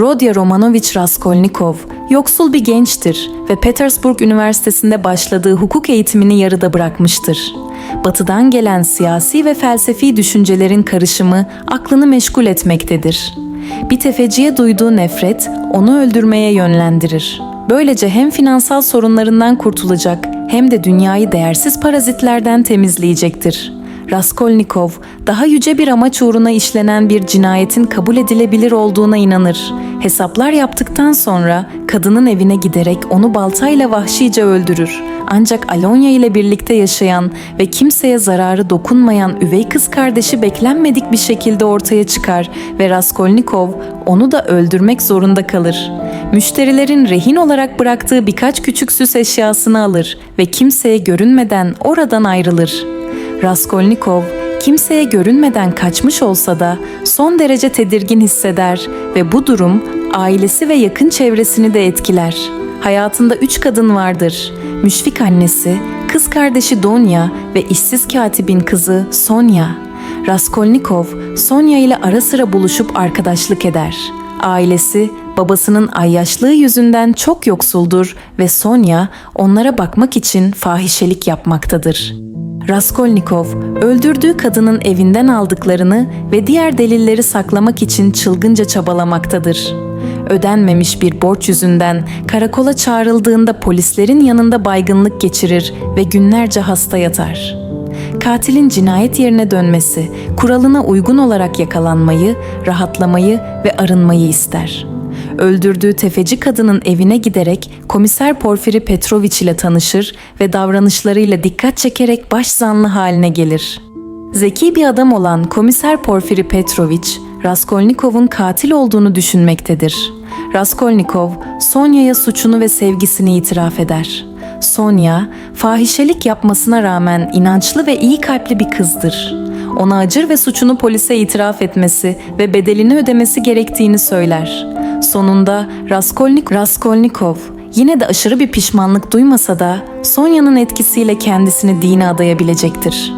Rodya Romanovich Raskolnikov yoksul bir gençtir ve Petersburg Üniversitesi'nde başladığı hukuk eğitimini yarıda bırakmıştır. Batıdan gelen siyasi ve felsefi düşüncelerin karışımı aklını meşgul etmektedir. Bir tefeciye duyduğu nefret onu öldürmeye yönlendirir. Böylece hem finansal sorunlarından kurtulacak hem de dünyayı değersiz parazitlerden temizleyecektir. Raskolnikov daha yüce bir amaç uğruna işlenen bir cinayetin kabul edilebilir olduğuna inanır. Hesaplar yaptıktan sonra kadının evine giderek onu baltayla vahşice öldürür. Ancak Alonya ile birlikte yaşayan ve kimseye zararı dokunmayan üvey kız kardeşi beklenmedik bir şekilde ortaya çıkar ve Raskolnikov onu da öldürmek zorunda kalır. Müşterilerin rehin olarak bıraktığı birkaç küçük süs eşyasını alır ve kimseye görünmeden oradan ayrılır. Raskolnikov kimseye görünmeden kaçmış olsa da son derece tedirgin hisseder ve bu durum ailesi ve yakın çevresini de etkiler. Hayatında üç kadın vardır. Müşfik annesi, kız kardeşi Donya ve işsiz katibin kızı Sonya. Raskolnikov, Sonya ile ara sıra buluşup arkadaşlık eder. Ailesi babasının ayyaşlığı yüzünden çok yoksuldur ve Sonya onlara bakmak için fahişelik yapmaktadır. Raskolnikov, öldürdüğü kadının evinden aldıklarını ve diğer delilleri saklamak için çılgınca çabalamaktadır. Ödenmemiş bir borç yüzünden karakola çağrıldığında polislerin yanında baygınlık geçirir ve günlerce hasta yatar. Katilin cinayet yerine dönmesi, kuralına uygun olarak yakalanmayı, rahatlamayı ve arınmayı ister. Öldürdüğü tefeci kadının evine giderek komiser Porfiri Petrovic ile tanışır ve davranışlarıyla dikkat çekerek başzanlı haline gelir. Zeki bir adam olan komiser Porfiri Petrovic, Raskolnikov'un katil olduğunu düşünmektedir. Raskolnikov, Sonya'ya suçunu ve sevgisini itiraf eder. Sonya, fahişelik yapmasına rağmen inançlı ve iyi kalpli bir kızdır. Ona acır ve suçunu polise itiraf etmesi ve bedelini ödemesi gerektiğini söyler. Sonunda Raskolnik Raskolnikov yine de aşırı bir pişmanlık duymasa da Sonya'nın etkisiyle kendisini dine adayabilecektir.